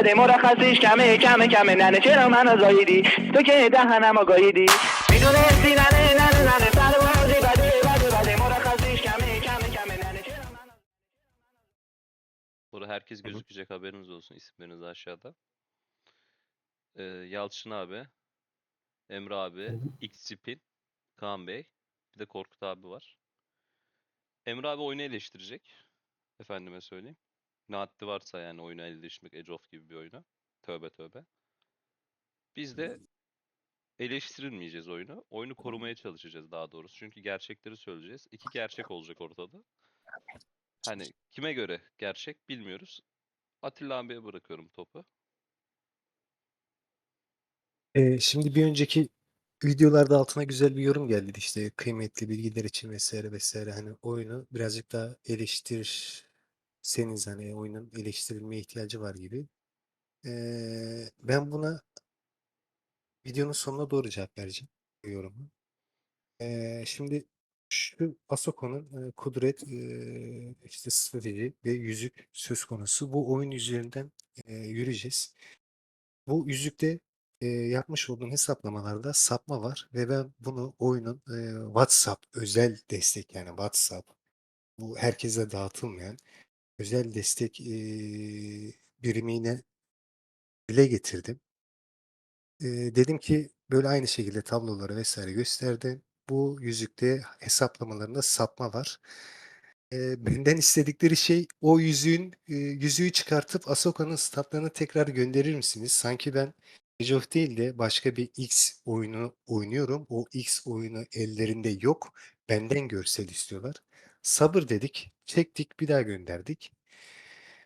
بده بده بده مرخصیش کمه کمه کمه ننه چرا منو زاییدی تو که دهنمو گاییدی میدونستی ننه ننه ننه سر بازی بده بده بده مرخصیش کمه کمه کمه ننه چرا منو Burada herkes Hı hı. gözükecek haberiniz olsun. İsimleriniz aşağıda. Ee, Yalçın abi, Emre abi, hı. X-Spin, Kaan Bey, bir de Korkut abi var. Emre abi oyunu eleştirecek. Efendime söyleyeyim. Ne haddi varsa yani oyunu eleştirmek Age of gibi bir oyuna. Tövbe tövbe. Biz de eleştirilmeyeceğiz oyunu. Oyunu korumaya çalışacağız daha doğrusu. Çünkü gerçekleri söyleyeceğiz. İki gerçek olacak ortada. Hani kime göre gerçek bilmiyoruz. Atilla abiye bırakıyorum topu. Ee, şimdi bir önceki videolarda altına güzel bir yorum geldi işte kıymetli bilgiler için vesaire vesaire hani oyunu birazcık daha eleştirirseniz hani oyunun eleştirilmeye ihtiyacı var gibi. Ee, ben buna videonun sonuna doğru cevap vereceğim bu yoruma. Ee, şimdi şu Asoko'nun e, kudret e, işte strateji ve yüzük söz konusu. Bu oyun üzerinden e, yürüyeceğiz. Bu yüzükte e, yapmış olduğum hesaplamalarda sapma var ve ben bunu oyunun e, WhatsApp özel destek yani WhatsApp bu herkese dağıtılmayan özel destek e, birimine dile getirdim. E, dedim ki böyle aynı şekilde tabloları vesaire gösterdim. Bu yüzükte hesaplamalarında sapma var. E, benden istedikleri şey o yüzüğün e, yüzüğü çıkartıp Ahsoka'nın statlarını tekrar gönderir misiniz? Sanki ben Age of değil de başka bir X oyunu oynuyorum. O X oyunu ellerinde yok. Benden görsel istiyorlar. Sabır dedik, çektik, bir daha gönderdik.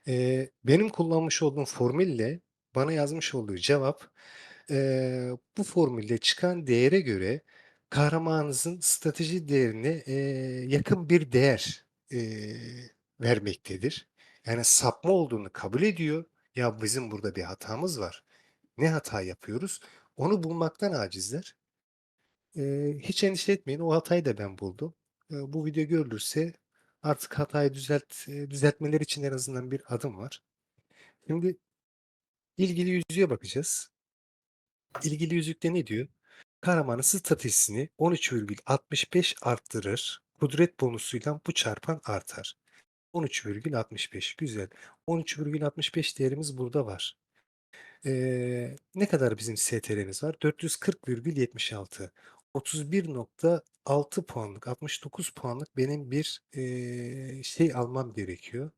E, benim kullanmış olduğum formülle bana yazmış olduğu cevap e, bu formülde çıkan değere göre kahramanınızın strateji değerine e, yakın bir değer e, vermektedir. Yani sapma olduğunu kabul ediyor. Ya bizim burada bir hatamız var. Ne hata yapıyoruz? Onu bulmaktan acizler. E, hiç endişe etmeyin. O hatayı da ben buldum. Bu video görülürse artık hatayı düzelt, düzeltmeler için en azından bir adım var. Şimdi ilgili yüzüğe bakacağız. İlgili yüzükte ne diyor? Kahramanın statüsünü 13,65 arttırır. Kudret bonusuyla bu çarpan artar. 13,65 güzel. 13,65 değerimiz burada var. Ee, ne kadar bizim STR'miz var? 440,76. 31.6 puanlık, 69 puanlık benim bir ee, şey almam gerekiyor.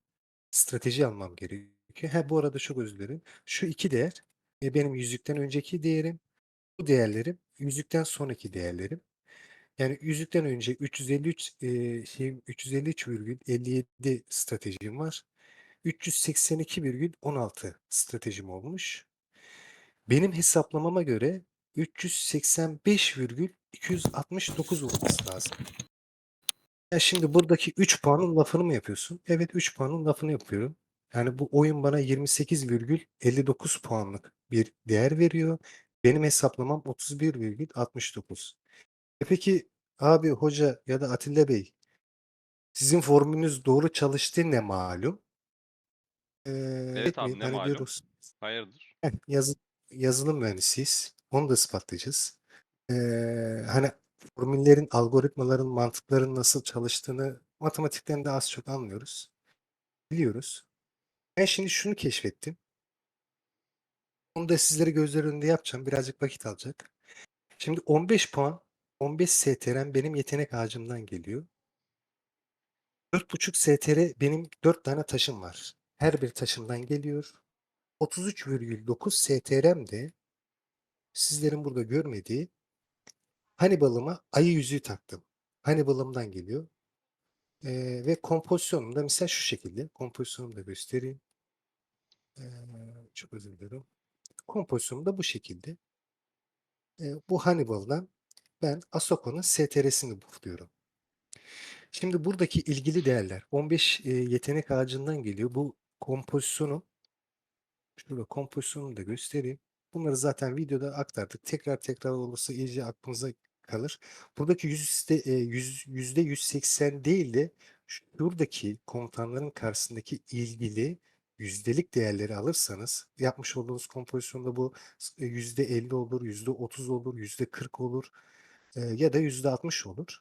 Strateji almam gerekiyor. Ha bu arada çok özür dilerim. Şu iki değer e, benim yüzükten önceki değerim. Bu değerlerim yüzükten sonraki değerlerim. Yani yüzükten önce 353 e, şeyim 353,57 stratejim var. 382,16 stratejim olmuş. Benim hesaplamama göre 385,269 olması lazım. Ya şimdi buradaki 3 puanın lafını mı yapıyorsun? Evet 3 puanın lafını yapıyorum. Yani bu oyun bana 28,59 puanlık bir değer veriyor. Benim hesaplamam 31,69. E peki abi hoca ya da Atilla Bey sizin formülünüz doğru çalıştı ne malum? Ee, Evet abi, ne hani malum? diyoruz. Hayırdır? Yazı, yazılım mühendisiyiz. Onu da ispatlayacağız. Ee, hani formüllerin, algoritmaların, mantıkların nasıl çalıştığını matematikten de az çok anlıyoruz. Biliyoruz. Ben şimdi şunu keşfettim. Onu da sizlere gözler önünde yapacağım. Birazcık vakit alacak. Şimdi 15 puan, 15 STR'm benim yetenek ağacımdan geliyor. 4.5 STR benim 4 tane taşım var. Her bir taşımdan geliyor. 33,9 STR'm de sizlerin burada görmediği Hannibal'ıma ayı yüzüğü taktım. Hannibal'ımdan geliyor. Ee, ve kompozisyonum da mesela şu şekilde. Kompozisyonumu da göstereyim. Ee, çok özür dilerim. Kompozisyonum da bu şekilde. Ee, bu Hannibal'dan ben Asoko'nun STR'sini buluyorum. Şimdi buradaki ilgili değerler 15 e, yetenek ağacından geliyor. Bu kompozisyonum şurada kompozisyonumu da göstereyim. Bunları zaten videoda aktardık. Tekrar tekrar olursa iyice aklınıza kalır. Buradaki e, yüz, yüzde 180 değil de şuradaki komutanların karşısındaki ilgili yüzdelik değerleri alırsanız yapmış olduğunuz kompozisyonda bu s- yüzde 50 olur, yüzde 30 olur, yüzde 40 olur e, ya da yüzde 60 olur.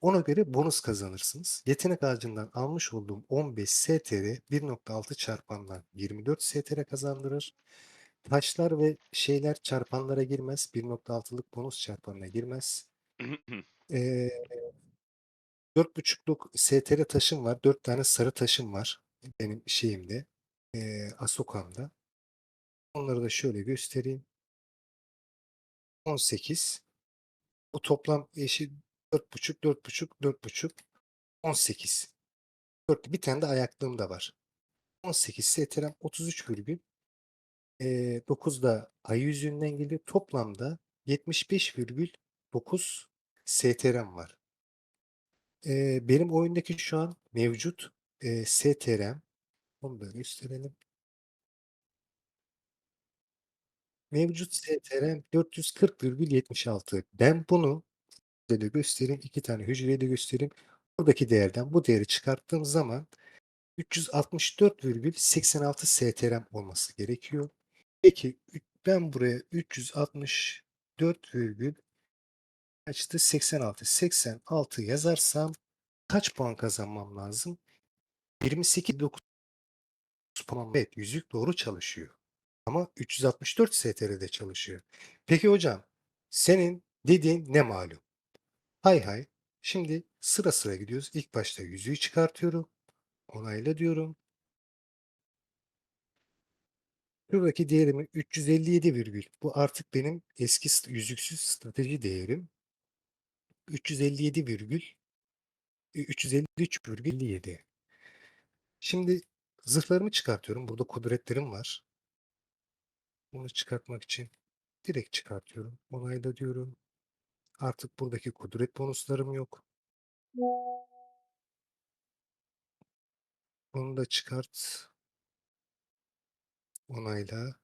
Ona göre bonus kazanırsınız. Yetenek ağacından almış olduğum 15 STR 1.6 çarpandan 24 STR kazandırır. Taşlar ve şeyler çarpanlara girmez. 1.6'lık bonus çarpanına girmez. Ee, 4.5'luk STR taşım var. 4 tane sarı taşım var. Benim şeyimde. E, Asokam'da. Onları da şöyle göstereyim. 18. Bu toplam eşi 4.5, 4.5, 4.5, 18. 4, bir tane de ayaklığım da var. 18 STR'm 33 virgül. E, 9 da ay yüzünden geliyor. Toplamda 75,9 STR'm var. E, benim oyundaki şu an mevcut e, STR'm onu da gösterelim. Mevcut STR'm 440,76. Ben bunu size de göstereyim. iki tane hücreye de göstereyim. Buradaki değerden bu değeri çıkarttığım zaman 364,86 STR'm olması gerekiyor. Peki ben buraya 364 virgül kaçtı? 86. 86 yazarsam kaç puan kazanmam lazım? 28.9 puan. Evet yüzük doğru çalışıyor. Ama 364 STR'de çalışıyor. Peki hocam senin dediğin ne malum? Hay hay. Şimdi sıra sıra gidiyoruz. İlk başta yüzüğü çıkartıyorum. Onayla diyorum. Şuradaki değerimi 357 virgül. Bu artık benim eski yüzüksüz strateji değerim. 357 virgül 353,57. Şimdi zırhlarımı çıkartıyorum. Burada kudretlerim var. Bunu çıkartmak için direkt çıkartıyorum. Onayla diyorum. Artık buradaki kudret bonuslarım yok. Bunu da çıkart. Onayla.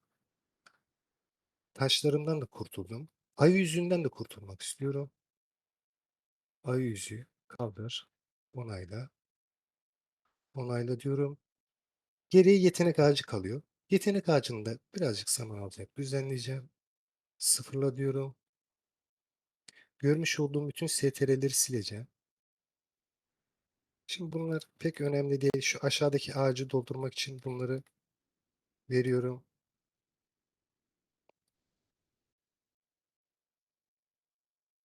Taşlarımdan da kurtuldum. Ay yüzüğünden de kurtulmak istiyorum. Ay yüzüğü kaldır. Onayla. Onayla diyorum. Geriye yetenek ağacı kalıyor. Yetenek ağacını da birazcık zaman alacak. Düzenleyeceğim. Sıfırla diyorum. Görmüş olduğum bütün STR'leri sileceğim. Şimdi bunlar pek önemli değil. Şu aşağıdaki ağacı doldurmak için bunları veriyorum.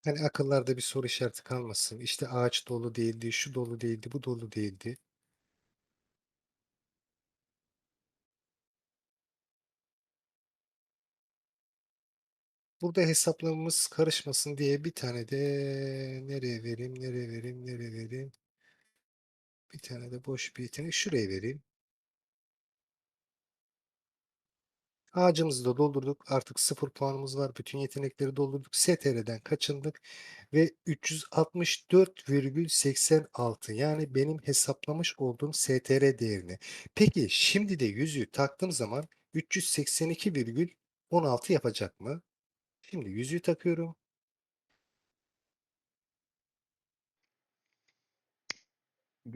Hani akıllarda bir soru işareti kalmasın. İşte ağaç dolu değildi, şu dolu değildi, bu dolu değildi. Burada hesaplamamız karışmasın diye bir tane de nereye vereyim, nereye vereyim, nereye vereyim. Bir tane de boş bir yetenek şuraya vereyim. Ağacımızı da doldurduk. Artık sıfır puanımız var. Bütün yetenekleri doldurduk. STR'den kaçındık. Ve 364,86 yani benim hesaplamış olduğum STR değerini. Peki şimdi de yüzüğü taktığım zaman 382,16 yapacak mı? Şimdi yüzüğü takıyorum.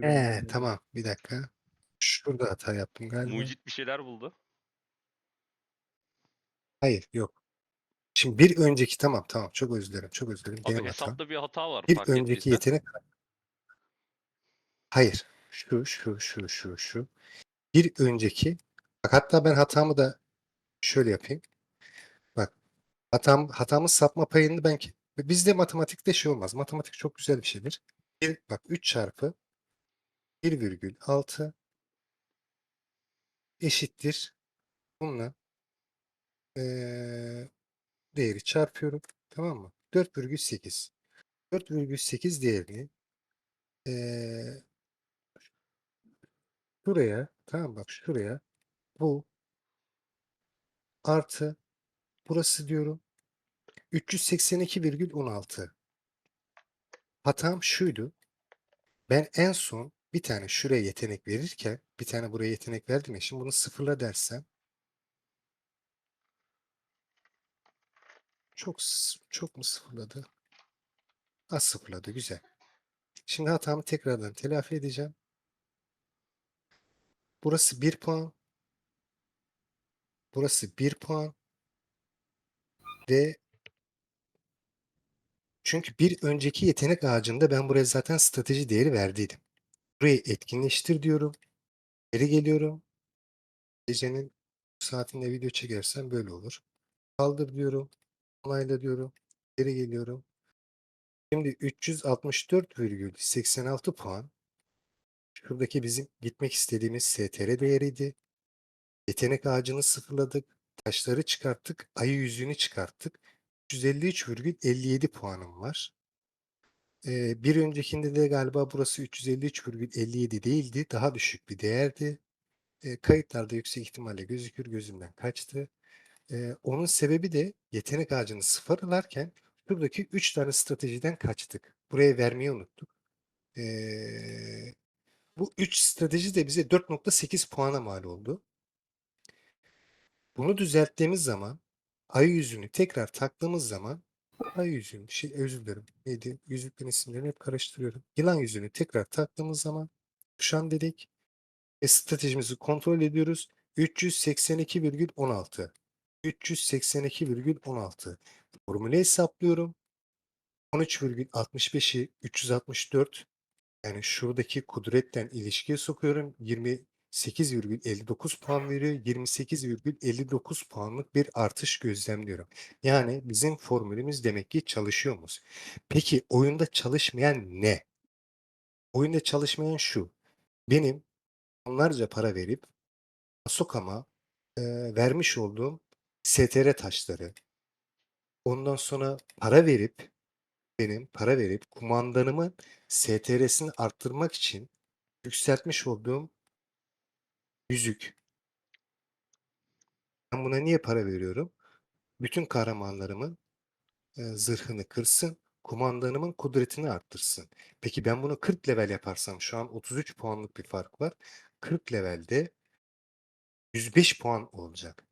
Ee, tamam bir dakika. Şurada hata yaptım galiba. Mucit bir şeyler buldu. Hayır yok. Şimdi bir önceki tamam tamam çok özür dilerim çok özür dilerim. Abi hesapta bir hata var Bir fark önceki ettiysen. yetenek Hayır. Şu, şu, şu, şu, şu. Bir önceki. Bak hatta ben hatamı da şöyle yapayım. Bak hatam, hatamın sapma payını ben bizde matematikte şey olmaz. Matematik çok güzel bir şeydir. Bir, bak 3 çarpı 1,6 eşittir. Bununla eee, değeri çarpıyorum. Tamam mı? 4,8. 4,8 değerini eee şuraya tamam bak şuraya bu artı burası diyorum 382,16. Hatam şuydu. Ben en son bir tane şuraya yetenek verirken bir tane buraya yetenek verdim ya. Şimdi bunu sıfırla dersem çok çok mu sıfırladı? Az sıfırladı. Güzel. Şimdi hatamı tekrardan telafi edeceğim. Burası 1 puan. Burası 1 puan. Ve çünkü bir önceki yetenek ağacında ben buraya zaten strateji değeri verdiydim. Burayı etkinleştir diyorum. Geri geliyorum. Gecenin saatinde video çekersem böyle olur. Kaldır diyorum. Onayla diyorum. Geri geliyorum. Şimdi 364,86 puan şuradaki bizim gitmek istediğimiz STR değeriydi. Yetenek ağacını sıfırladık. Taşları çıkarttık. Ayı yüzüğünü çıkarttık. 353,57 puanım var. Ee, bir öncekinde de galiba burası 353,57 değildi. Daha düşük bir değerdi. Ee, kayıtlarda yüksek ihtimalle gözükür gözümden kaçtı. Ee, onun sebebi de yetenek ağacını sıfırlarken şuradaki 3 tane stratejiden kaçtık. Buraya vermeyi unuttuk. Ee, bu 3 strateji de bize 4.8 puana mal oldu. Bunu düzelttiğimiz zaman ay yüzünü tekrar taktığımız zaman ay yüzünü şey özür dilerim neydi yüzüklerin isimlerini hep karıştırıyorum. Yılan yüzünü tekrar taktığımız zaman kuşan dedik ve stratejimizi kontrol ediyoruz. 382,16 382,16 formülü hesaplıyorum. 13,65'i 364 yani şuradaki kudretten ilişkiye sokuyorum. 28,59 puan veriyor. 28,59 puanlık bir artış gözlemliyorum. Yani bizim formülümüz demek ki çalışıyormuş. Peki oyunda çalışmayan ne? Oyunda çalışmayan şu. Benim onlarca para verip Asokama e, vermiş olduğum STR taşları ondan sonra para verip benim para verip kumandanımın STR'sini arttırmak için yükseltmiş olduğum yüzük. Ben buna niye para veriyorum? Bütün kahramanlarımın e, zırhını kırsın, kumandanımın kudretini arttırsın. Peki ben bunu 40 level yaparsam şu an 33 puanlık bir fark var. 40 levelde 105 puan olacak.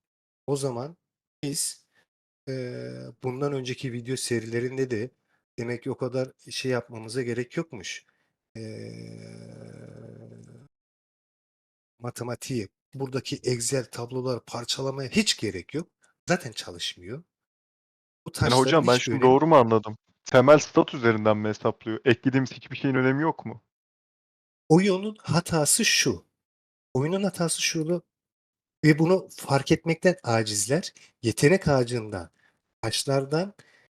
O zaman biz e, bundan önceki video serilerinde de demek ki o kadar şey yapmamıza gerek yokmuş. E, matematiği, buradaki Excel tablolar parçalamaya hiç gerek yok. Zaten çalışmıyor. Bu Yani taşların hocam ben hiçbir şimdi önemi doğru mu anladım? Temel stat üzerinden mi hesaplıyor? Eklediğimiz hiçbir şeyin önemi yok mu? Oyunun hatası şu. Oyunun hatası şunu ve bunu fark etmekten acizler. Yetenek ağacından, taşlardan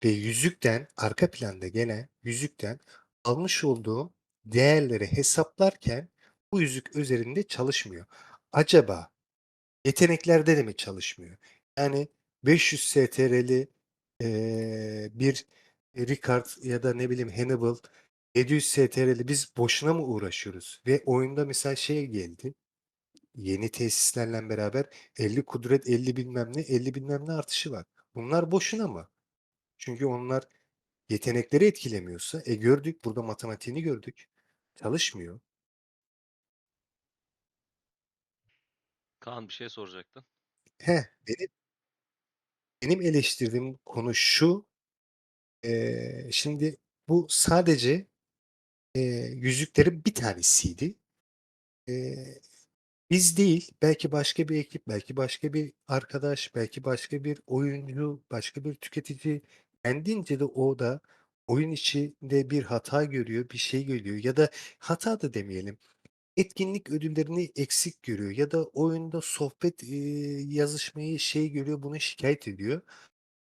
ve yüzükten, arka planda gene yüzükten almış olduğum değerleri hesaplarken bu yüzük üzerinde çalışmıyor. Acaba yeteneklerde de mi çalışmıyor? Yani 500 STR'li eee, bir Ricard ya da ne bileyim Hannibal 700 STR'li biz boşuna mı uğraşıyoruz? Ve oyunda mesela şey geldi. Yeni tesislerle beraber 50 kudret 50 bilmem ne 50 bilmem ne artışı var. Bunlar boşuna mı? Çünkü onlar yetenekleri etkilemiyorsa e gördük burada matematiğini gördük. Çalışmıyor. Kaan bir şey soracaktın. He, benim benim eleştirdiğim konu şu. eee, şimdi bu sadece eee, yüzüklerin bir tanesiydi. Eee, biz değil, belki başka bir ekip, belki başka bir arkadaş, belki başka bir oyuncu, başka bir tüketici kendince de o da oyun içinde bir hata görüyor, bir şey görüyor ya da hata da demeyelim. Etkinlik ödüllerini eksik görüyor ya da oyunda sohbet eee, yazışmayı şey görüyor, bunu şikayet ediyor.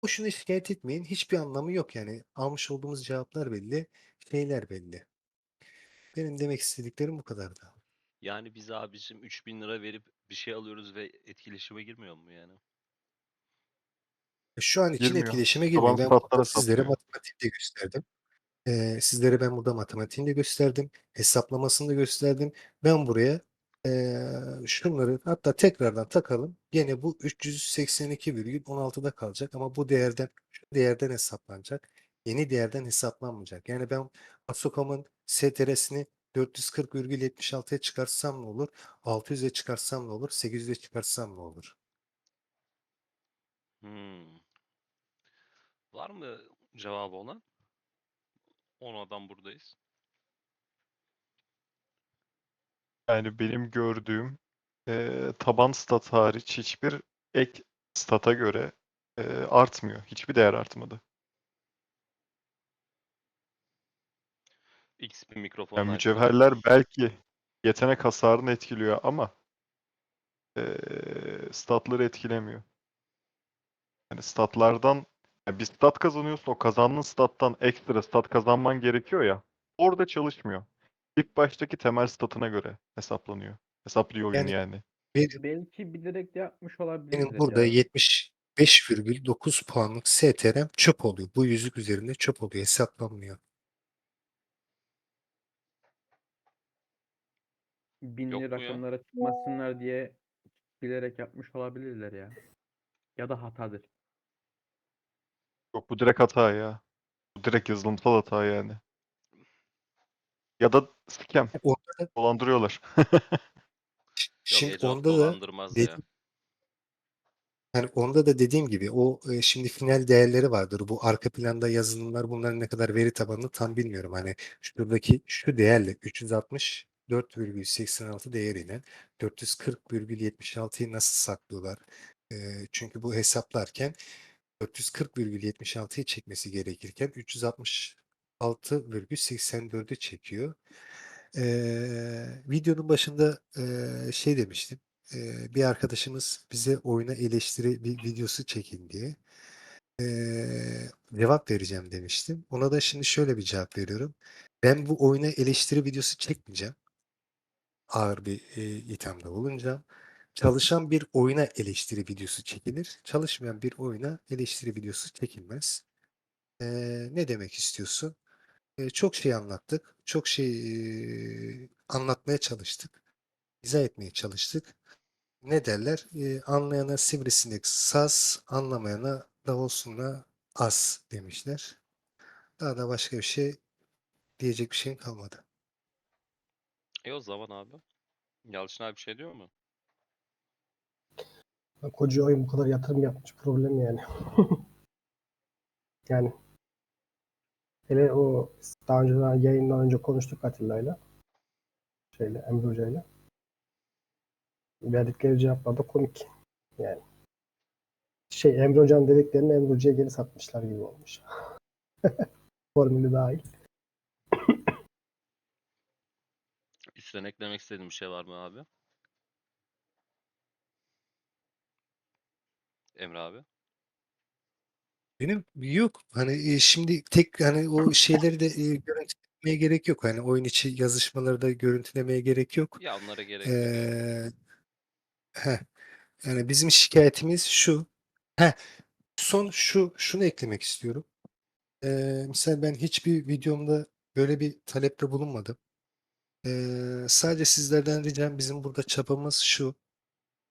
Boşuna şikayet etmeyin. Hiçbir anlamı yok yani. Almış olduğumuz cevaplar belli, şeyler belli. Benim demek istediklerim bu kadardı. Yani biz abicim 3000 lira verip bir şey alıyoruz ve etkileşime girmiyor mu yani? Şu an için Girmiyor. etkileşime girmiyor. Ben burada sizlere saplıyor. matematiği de gösterdim. Eee, sizlere ben burada matematiğini de gösterdim. Hesaplamasını da gösterdim. Ben buraya eee, şunları hatta tekrardan takalım. Gene bu 382,16'da kalacak ama bu değerden şu değerden hesaplanacak. Yeni değerden hesaplanmayacak. Yani ben Asokam'ın STR'sini 440,76'ya çıkarsam ne olur? 600'e çıkarsam ne olur? 800'e çıkarsam ne olur? Hmm. Var mı cevabı olan? 10 adam buradayız. Yani benim gördüğüm eee, taban stat hariç hiçbir ek stata göre eee, artmıyor. Hiçbir değer artmadı. XP mikrofonu Yani açtım. mücevherler belki yetenek hasarını etkiliyor ama eee statları etkilemiyor. Yani statlardan yani bir stat kazanıyorsun o kazandığın stattan ekstra stat kazanman gerekiyor ya. Orada çalışmıyor. İlk baştaki temel statına göre hesaplanıyor. Hesaplıyor oyun Yani yani. bir, Belki bilerek yapmış benim olabilirler burada ya. 75,9 puanlık STR'm çöp oluyor. Bu yüzük üzerinde çöp oluyor. Hesaplanmıyor. Yok Binli mu ya? rakamlara çıkmasınlar diye bilerek yapmış olabilirler ya. Ya da hatadır. Yok bu direkt hata ya. Bu direkt yazılımsal hata yani. Ya da scam. Orada da, Dolandırıyorlar. Yok şimdi of onda da dolandırmaz ya. yani onda da dediğim gibi o e, şimdi final değerleri vardır. Bu arka planda yazılımlar bunların ne kadar veri tabanını tam bilmiyorum. Hani şuradaki şu değerle 364,86 değeriyle 440,76'yı nasıl saklıyorlar? E, çünkü bu hesaplarken 440,76'yı çekmesi gerekirken 366,84'ü çekiyor. Ee, videonun başında e, şey demiştim. Ee, bir arkadaşımız bize oyuna eleştiri bir videosu çekin diye ee, cevap vereceğim demiştim. Ona da şimdi şöyle bir cevap veriyorum. Ben bu oyuna eleştiri videosu çekmeyeceğim. Ağır bir e, ithamda bulunacağım. Çalışan bir oyuna eleştiri videosu çekilir. Çalışmayan bir oyuna eleştiri videosu çekilmez. Ee, ne demek istiyorsun? Ee, çok şey anlattık. Çok şey e, anlatmaya çalıştık. İzah etmeye çalıştık. Ne derler? Ee, anlayana sivrisinek saz, anlamayana davulsuna az demişler. Daha da başka bir şey diyecek bir şeyim kalmadı. E o zaman abi. Yalçın abi bir şey diyor mu? Ya Koca oyun bu kadar yatırım yapmış problem yani. yani hele o daha önceden yayından önce konuştuk Atilla'yla. Şeyle Emre Hoca'yla. Verdikleri cevaplar da komik. Yani şey Emre Hoca'nın dediklerini Emre Hoca'ya geri satmışlar gibi olmuş. Formülü dahil. Üstüne eklemek istediğin bir şey var mı abi? Emre abi. Benim yok. Hani e, şimdi tek hani o şeyleri de e, görüntülemeye gerek yok. Hani oyun içi yazışmaları da görüntülemeye gerek yok. Ya onlara gerek yok. Ee, heh, yani bizim şikayetimiz şu. Heh, son şu şunu eklemek istiyorum. Ee, mesela ben hiçbir videomda böyle bir talepte bulunmadım. Ee, sadece sizlerden ricam bizim burada çabamız şu.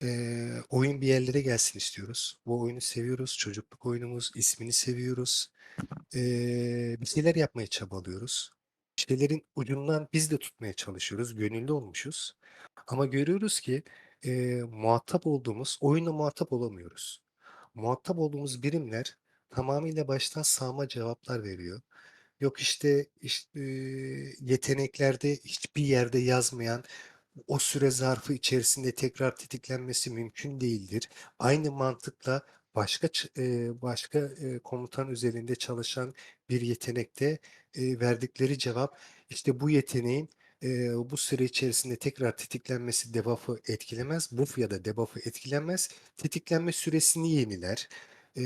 Ee, oyun bir yerlere gelsin istiyoruz. Bu oyunu seviyoruz. Çocukluk oyunumuz. ismini seviyoruz. Ee, bir şeyler yapmaya çabalıyoruz. Bir şeylerin ucundan biz de tutmaya çalışıyoruz. Gönüllü olmuşuz. Ama görüyoruz ki e, muhatap olduğumuz oyunla muhatap olamıyoruz. Muhatap olduğumuz birimler tamamıyla baştan sağma cevaplar veriyor. Yok işte, işte yeteneklerde hiçbir yerde yazmayan o süre zarfı içerisinde tekrar tetiklenmesi mümkün değildir. Aynı mantıkla başka başka komutan üzerinde çalışan bir yetenekte verdikleri cevap işte bu yeteneğin e, bu süre içerisinde tekrar tetiklenmesi debuff'ı etkilemez. Buff ya da debuff'ı etkilemez. Tetiklenme süresini yeniler. E,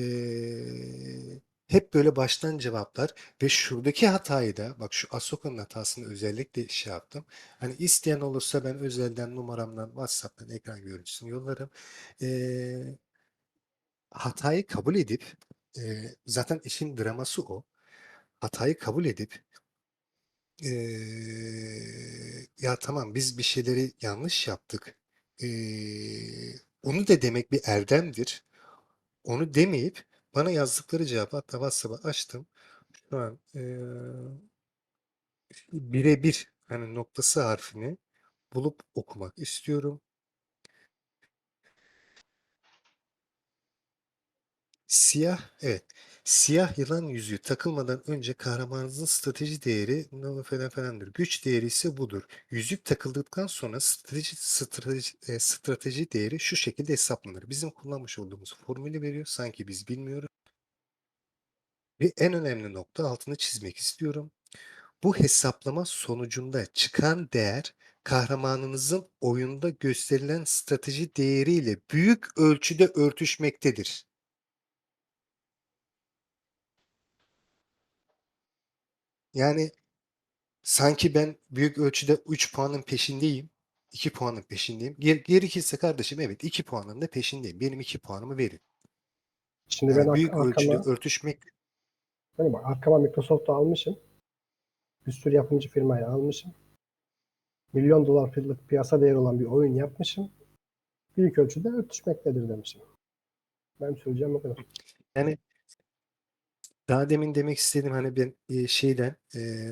hep böyle baştan cevaplar ve şuradaki hatayı da bak şu Ahsoka'nın hatasını özellikle şey yaptım. Hani isteyen olursa ben özelden numaramdan WhatsApp'tan ekran görüntüsünü yollarım. Ee, hatayı kabul edip e, zaten işin draması o. Hatayı kabul edip e, ya tamam biz bir şeyleri yanlış yaptık. E, onu da demek bir erdemdir. Onu demeyip bana yazdıkları cevabı hatta WhatsApp'a açtım. Şu an e, birebir hani noktası harfini bulup okumak istiyorum. Siyah, evet. Siyah yılan yüzüğü takılmadan önce kahramanınızın strateji değeri falan falandır. Güç değeri ise budur. Yüzük takıldıktan sonra strateji, strateji, e, strateji değeri şu şekilde hesaplanır. Bizim kullanmış olduğumuz formülü veriyor. Sanki biz bilmiyoruz. Ve en önemli nokta altını çizmek istiyorum. Bu hesaplama sonucunda çıkan değer kahramanınızın oyunda gösterilen strateji değeriyle büyük ölçüde örtüşmektedir. Yani sanki ben büyük ölçüde 3 puanın peşindeyim. 2 puanın peşindeyim. Ger gerekirse kardeşim evet 2 puanın da peşindeyim. Benim 2 puanımı verin. Şimdi Yani ben büyük ark- ölçüde arkama, örtüşmek Hani bak, arkama Microsoft'u almışım. Bir sürü yapımcı firmayı almışım. Milyon dolar yıllık piyasa değeri olan bir oyun yapmışım. Büyük ölçüde örtüşmektedir demişim. Ben söyleyeceğim o kadar. Yani daha demin demek istediğim hani ben e, şeyden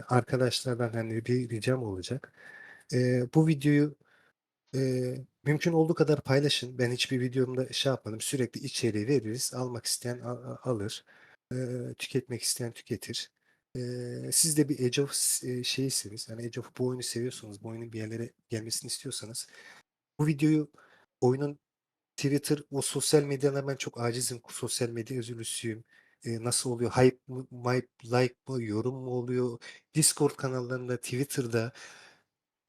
arkadaşlardan hani bir ricam olacak. Bu videoyu mümkün olduğu kadar paylaşın. Ben hiçbir videomda şey yapmadım. Sürekli içeriği veririz. Almak isteyen al- al- alır. Tüketmek isteyen tüketir. Siz de bir Age of e, şeysiniz. Hani Age of bu oyunu seviyorsanız, bu oyunun bir yerlere gelmesini istiyorsanız bu videoyu oyunun Twitter, o sosyal medyalar ben çok acizim. Sosyal medya özürlüsüyüm. E, nasıl oluyor? Hype mı, mype, like mı, yorum mu oluyor? Discord kanallarında, Twitter'da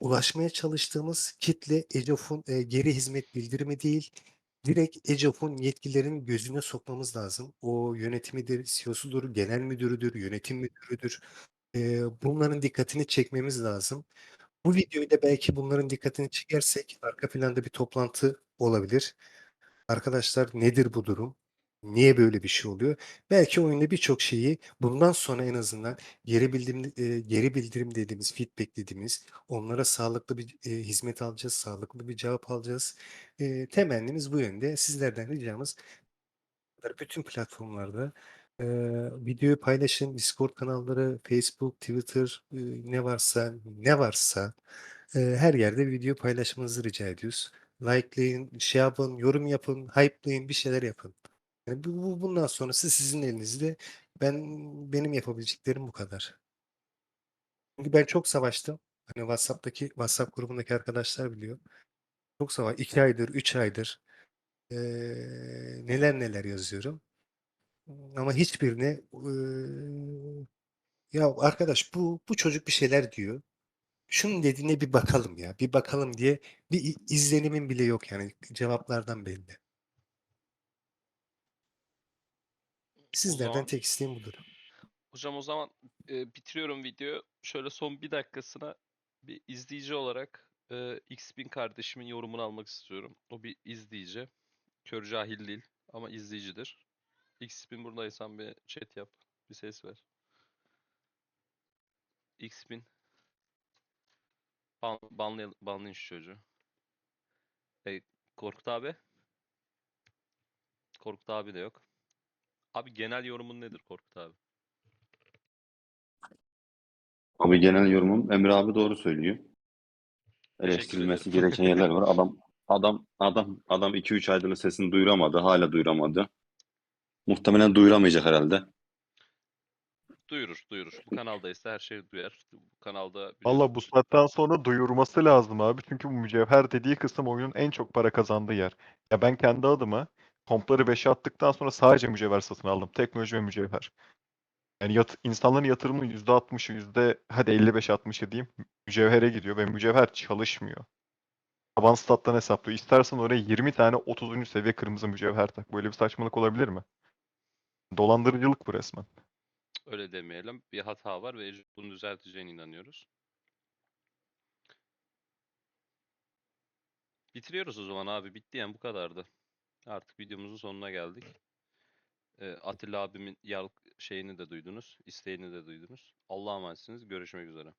ulaşmaya çalıştığımız kitle Ecof'un e, geri hizmet bildirimi değil. Direkt Ecof'un yetkilerin gözüne sokmamız lazım. O yönetimidir, CEO'sudur, genel müdürüdür, yönetim müdürüdür. E, bunların dikkatini çekmemiz lazım. Bu videoyu da belki bunların dikkatini çekersek arka planda bir toplantı olabilir. Arkadaşlar nedir bu durum? Niye böyle bir şey oluyor? Belki oyunda birçok şeyi bundan sonra en azından geri bildirim geri bildirim dediğimiz, feedback dediğimiz onlara sağlıklı bir hizmet alacağız, sağlıklı bir cevap alacağız. Temennimiz bu yönde. Sizlerden ricamız bütün platformlarda videoyu paylaşın. Discord kanalları, Facebook, Twitter ne varsa ne varsa her yerde video paylaşmanızı rica ediyoruz. Likelayın, şey yapın, yorum yapın, hype'layın, bir şeyler yapın. Yani bu, bu- bundan sonrası sizin elinizde. Ben benim yapabileceklerim bu kadar. Çünkü ben çok savaştım. Hani WhatsApp'taki WhatsApp grubundaki arkadaşlar biliyor. Çok savaş. iki aydır, üç aydır e, neler neler yazıyorum. Ama hiçbirine eee, ya arkadaş bu bu çocuk bir şeyler diyor. Şunun dediğine bir bakalım ya. Bir bakalım diye bir izlenimin bile yok yani cevaplardan belli. Sizlerden zaman- tek isteğim budur. Hocam o zaman e, bitiriyorum videoyu. Şöyle son bir dakikasına bir izleyici olarak e, X1000 kardeşimin yorumunu almak istiyorum. O bir izleyici. Kör cahil değil ama izleyicidir. X1000 buradaysan bir chat yap. Bir ses ver. X1000. Ban, banlayalım, banlayın şu çocuğu. E, Korkut abi? Korkut abi de yok. Abi genel yorumun nedir Korkut abi? Abi genel yorumum Emre abi doğru söylüyor. Eleştirilmesi ederim. gereken yerler var. Adam adam adam adam 2-3 aydır sesini duyuramadı. Hala duyuramadı. Muhtemelen duyuramayacak herhalde. Duyurur, duyurur. Bu kanaldaysa her şeyi duyar. Bu kanalda Valla bu saatten sonra duyurması lazım abi. Çünkü bu mücevher dediği kısım oyunun en çok para kazandığı yer. Ya ben kendi adıma kompları 5'e attıktan sonra sadece mücevher satın aldım. Teknoloji ve mücevher. Yani yat, insanların yatırımının %60'ı, yüzde hadi 55-60'ı diyeyim mücevhere gidiyor ve mücevher çalışmıyor. Taban stat'tan hesaplıyor. İstersen oraya 20 tane 30. seviye kırmızı mücevher tak. Böyle bir saçmalık olabilir mi? Dolandırıcılık bu resmen. öyle demeyelim. Bir hata var ve bunu düzelteceğine inanıyoruz. Bitiriyoruz o zaman abi. Bitti yani bu kadardı. Artık videomuzun sonuna geldik. Ee, Atilla abimin yar şeyini de duydunuz. isteğini de duydunuz. Allah'a emanetsiniz. Görüşmek üzere.